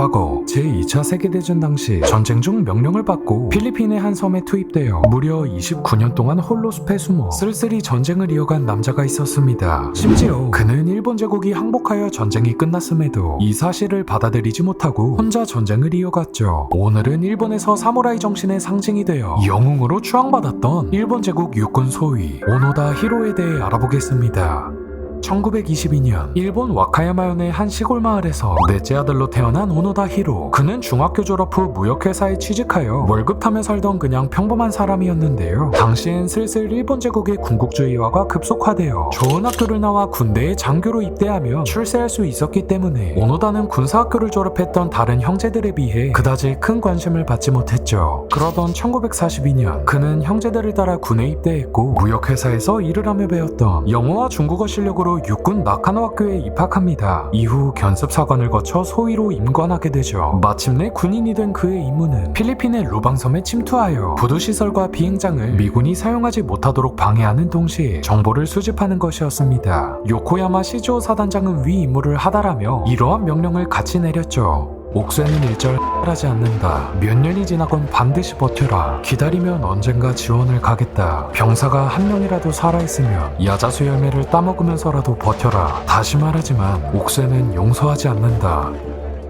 과거 제2차 세계대전 당시 전쟁 중 명령을 받고 필리핀의 한 섬에 투입되어 무려 29년 동안 홀로 숲에 숨어 쓸쓸히 전쟁을 이어간 남자가 있었습니다. 심지어 그는 일본 제국이 항복하여 전쟁이 끝났음에도 이 사실을 받아들이지 못하고 혼자 전쟁을 이어갔죠. 오늘은 일본에서 사무라이 정신의 상징이 되어 영웅으로 추앙받았던 일본 제국 육군 소위 오노다 히로에 대해 알아보겠습니다. 1922년 일본 와카야마현의 한 시골 마을에서 넷째 아들로 태어난 오노다 히로. 그는 중학교 졸업 후 무역회사에 취직하여 월급 타며 살던 그냥 평범한 사람이었는데요. 당시엔 슬슬 일본 제국의 군국주의화가 급속화되어 좋은 학교를 나와 군대에 장교로 입대하면 출세할 수 있었기 때문에 오노다는 군사학교를 졸업했던 다른 형제들에 비해 그다지 큰 관심을 받지 못했죠. 그러던 1942년 그는 형제들을 따라 군에 입대했고 무역회사에서 일을 하며 배웠던 영어와 중국어 실력으로 육군 나카노 학교에 입학합니다. 이후 견습사관을 거쳐 소위로 임관하게 되죠. 마침내 군인이 된 그의 임무는 필리핀의 루방섬에 침투하여 부두시설과 비행장을 미군이 사용하지 못하도록 방해하는 동시에 정보를 수집하는 것이었습니다. 요코야마 시즈오 사단장은 위 임무를 하달하며 이러한 명령을 같이 내렸죠. 옥새는 일절 하지 않는다. 몇 년이 지나건 반드시 버텨라. 기다리면 언젠가 지원을 가겠다. 병사가 한 명이라도 살아있으면 야자수 열매를 따먹으면서라도 버텨라. 다시 말하지만 옥새는 용서하지 않는다.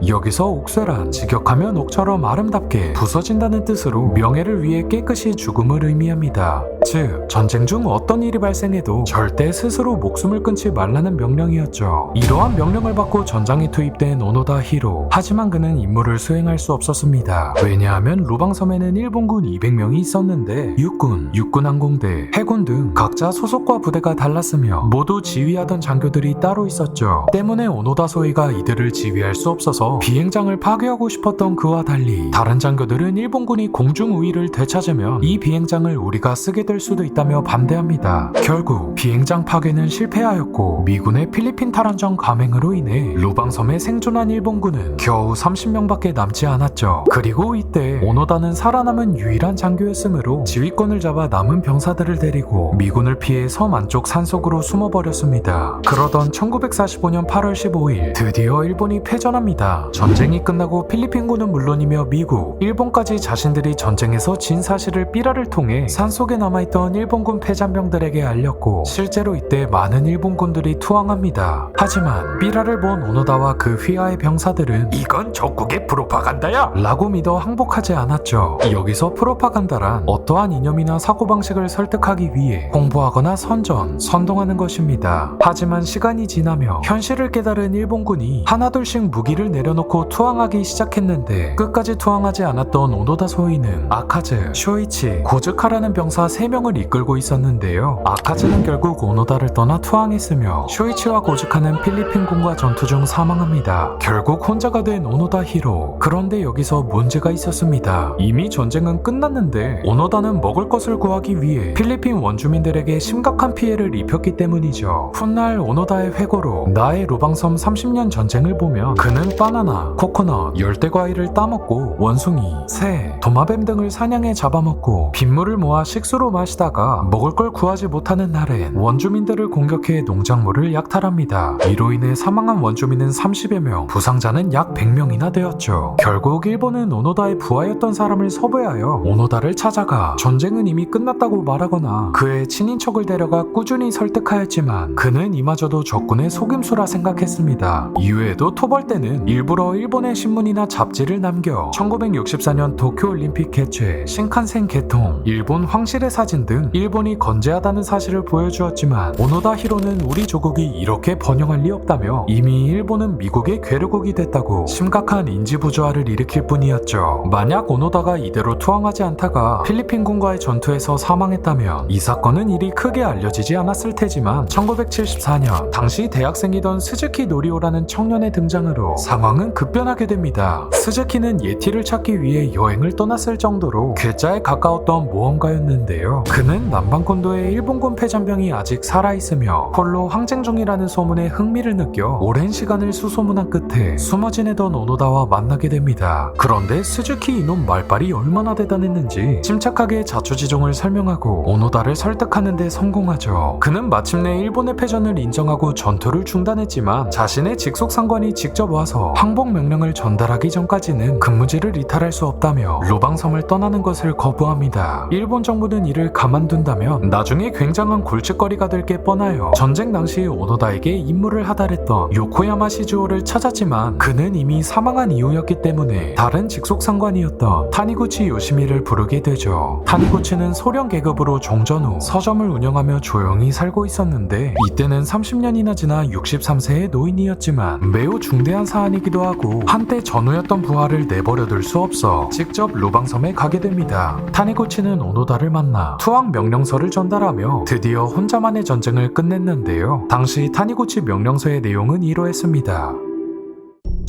여기서 옥쇠란 직역하면 옥처럼 아름답게 부서진다는 뜻으로 명예를 위해 깨끗이 죽음을 의미합니다. 즉, 전쟁 중 어떤 일이 발생해도 절대 스스로 목숨을 끊지 말라는 명령이었죠. 이러한 명령을 받고 전장에 투입된 오노다 히로. 하지만 그는 임무를 수행할 수 없었습니다. 왜냐하면 루방섬에는 일본군 200명이 있었는데 육군, 육군항공대, 해군 등 각자 소속과 부대가 달랐으며 모두 지휘하던 장교들이 따로 있었죠. 때문에 오노다 소위가 이들을 지휘할 수 없어서 비행장을 파괴하고 싶었던 그와 달리 다른 장교들은 일본군이 공중 우위를 되찾으면 이 비행장을 우리가 쓰게 될 수도 있다며 반대합니다. 결국 비행장 파괴는 실패하였고 미군의 필리핀 탈원전 감행으로 인해 루방섬에 생존한 일본군은 겨우 30명밖에 남지 않았죠. 그리고 이때 오노다는 살아남은 유일한 장교였으므로 지휘권을 잡아 남은 병사들을 데리고 미군을 피해 섬 안쪽 산속으로 숨어버렸습니다. 그러던 1945년 8월 15일 드디어 일본이 패전합니다. 전쟁이 끝나고 필리핀군은 물론이며 미국, 일본까지 자신들이 전쟁에서 진 사실을 삐라를 통해 산속에 남아있던 일본군 패잔병들에게 알렸고 실제로 이때 많은 일본군들이 투항합니다. 하지만 삐라를 본 오노다와 그 휘하의 병사들은 이건 적국의 프로파간다야! 라고 믿어 항복하지 않았죠. 여기서 프로파간다란 어떠한 이념이나 사고방식을 설득하기 위해 홍보하거나 선전, 선동하는 것입니다. 하지만 시간이 지나며 현실을 깨달은 일본군이 하나둘씩 무기를 내려 놓고 투항하기 시작했는데 끝까지 투항하지 않았던 오노다 소위는 아카즈, 쇼이치, 고즈카라는 병사 3명을 이끌고 있었는데요. 아카즈는 결국 오노다를 떠나 투항했으며 쇼이치와 고즈카는 필리핀군과 전투 중 사망합니다. 결국 혼자가 된 오노다 히로. 그런데 여기서 문제가 있었습니다. 이미 전쟁은 끝났는데 오노다는 먹을 것을 구하기 위해 필리핀 원주민들에게 심각한 피해를 입혔기 때문이죠. 훗날 오노다의 회고로 나의 루방섬 30년 전쟁을 보면 그는 바나나, 코코넛, 열대과일을 따먹고 원숭이, 새, 도마뱀 등을 사냥해 잡아먹고 빗물을 모아 식수로 마시다가 먹을 걸 구하지 못하는 날엔 원주민들을 공격해 농작물을 약탈합니다. 이로 인해 사망한 원주민은 30여 명, 부상자는 약 100명이나 되었죠. 결국 일본은 오노다의 부하였던 사람을 섭외하여 오노다를 찾아가 전쟁은 이미 끝났다고 말하거나 그의 친인척을 데려가 꾸준히 설득하였지만 그는 이마저도 적군의 속임수라 생각했습니다. 이외에도 토벌대는 일부러 일본의 신문이나 잡지를 남겨 1964년 도쿄올림픽 개최, 신칸센 개통, 일본 황실의 사진 등 일본이 건재하다는 사실을 보여주었지만 오노다 히로는 우리 조국이 이렇게 번영할 리 없다며 이미 일본은 미국의 괴뢰국이 됐다고 심각한 인지 부조화를 일으킬 뿐이었죠. 만약 오노다가 이대로 투항하지 않다가 필리핀군과의 전투에서 사망했다면 이 사건은 일이 크게 알려지지 않았을 테지만 1974년 당시 대학생이던 스즈키 노리오라는 청년의 등장으로 상황 은 급변하게 됩니다. 스즈키는 예티를 찾기 위해 여행을 떠났을 정도로 괴짜에 가까웠던 모험가였는데요. 그는 남방콘도의 일본군 패전병이 아직 살아있으며 홀로 항쟁 중이라는 소문에 흥미를 느껴 오랜 시간을 수소문한 끝에 숨어 지내던 오노다와 만나게 됩니다. 그런데 스즈키 이놈 말빨이 얼마나 대단했는지 침착하게 자초지종을 설명하고 오노다를 설득하는데 성공하죠. 그는 마침내 일본의 패전을 인정하고 전투를 중단했지만 자신의 직속 상관이 직접 와서 항복 명령을 전달하기 전까지는 근무지를 이탈할 수 없다며 루방섬을 떠나는 것을 거부합니다. 일본 정부는 이를 가만둔다면 나중에 굉장한 골칫거리가 될 게 뻔하여 전쟁 당시 오노다에게 임무를 하달했던 요코야마 시즈오를 찾았지만 그는 이미 사망한 이후였기 때문에 다른 직속 상관이었던 타니구치 요시미를 부르게 되죠. 타니구치는 소련 계급으로 종전 후 서점을 운영하며 조용히 살고 있었는데 이때는 30년이나 지나 63세의 노인이었지만 매우 중대한 사안이기 도 하고 한때 전우였던 부하를 내버려둘 수 없어 직접 루방섬에 가게 됩니다. 타니구치는 오노다를 만나 투항 명령서를 전달하며 드디어 혼자만의 전쟁을 끝냈는데요. 당시 타니구치 명령서의 내용은 이러했습니다.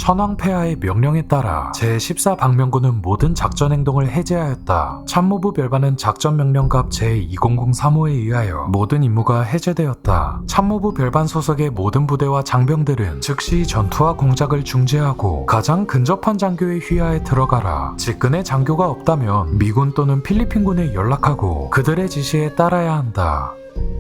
천황폐하의 명령에 따라 제14방명군은 모든 작전 행동을 해제하였다. 참모부 별반은 작전 명령갑 제2003호에 의하여 모든 임무가 해제되었다. 참모부 별반 소속의 모든 부대와 장병들은 즉시 전투와 공작을 중지하고 가장 근접한 장교의 휘하에 들어가라. 직근의 장교가 없다면 미군 또는 필리핀군에 연락하고 그들의 지시에 따라야 한다.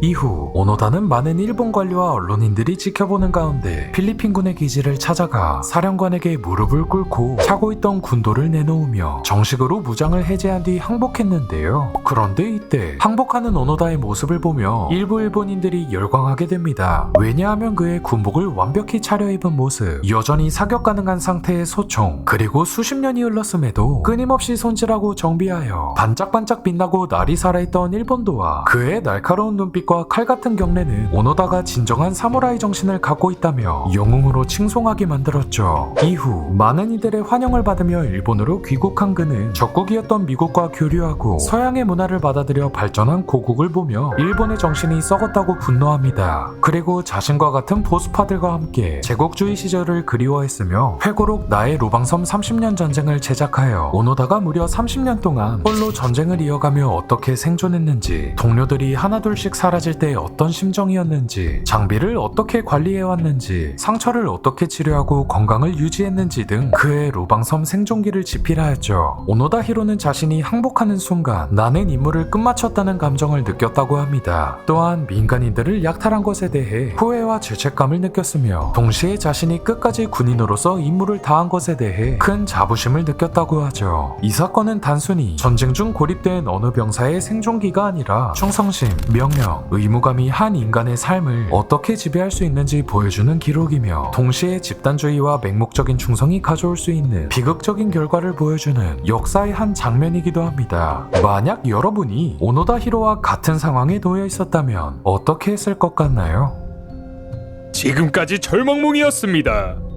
이후 오노다는 많은 일본 관리와 언론인들이 지켜보는 가운데 필리핀군의 기지를 찾아가 사령관에게 무릎을 꿇고 차고 있던 군도를 내놓으며 정식으로 무장을 해제한 뒤 항복했는데요. 그런데 이때 항복하는 오노다의 모습을 보며 일부 일본인들이 열광하게 됩니다. 왜냐하면 그의 군복을 완벽히 차려입은 모습, 여전히 사격 가능한 상태의 소총, 그리고 수십 년이 흘렀음에도 끊임없이 손질하고 정비하여 반짝반짝 빛나고 날이 살아있던 일본도와 그의 날카로운 눈 빛과 칼 같은 경례는 오노다가 진정한 사무라이 정신을 갖고 있다며 영웅으로 칭송하게 만들었죠. 이후 많은 이들의 환영을 받으며 일본으로 귀국한 그는 적국이었던 미국과 교류하고 서양의 문화를 받아들여 발전한 고국을 보며 일본의 정신이 썩었다고 분노합니다. 그리고 자신과 같은 보수파들과 함께 제국주의 시절을 그리워했으며 회고록 나의 루방섬 30년 전쟁을 제작하여 오노다가 무려 30년 동안 홀로 전쟁을 이어가며 어떻게 생존했는지 동료들이 하나둘씩 사라질 때 어떤 심정이었는지 장비를 어떻게 관리해왔는지 상처를 어떻게 치료하고 건강을 유지했는지 등 그의 루방섬 생존기를 집필하였죠. 오노다 히로는 자신이 항복하는 순간 나는 임무를 끝마쳤다는 감정을 느꼈다고 합니다. 또한 민간인들을 약탈한 것에 대해 후회와 죄책감을 느꼈으며 동시에 자신이 끝까지 군인으로서 임무를 다한 것에 대해 큰 자부심을 느꼈다고 하죠. 이 사건은 단순히 전쟁 중 고립된 어느 병사의 생존기가 아니라 충성심, 명령, 의무감이 한 인간의 삶을 어떻게 지배할 수 있는지 보여주는 기록이며 동시에 집단주의와 맹목적인 충성이 가져올 수 있는 비극적인 결과를 보여주는 역사의 한 장면이기도 합니다. 만약 여러분이 오노다 히로와 같은 상황에 놓여 있었다면 어떻게 했을 것 같나요? 지금까지 절망몽이었습니다.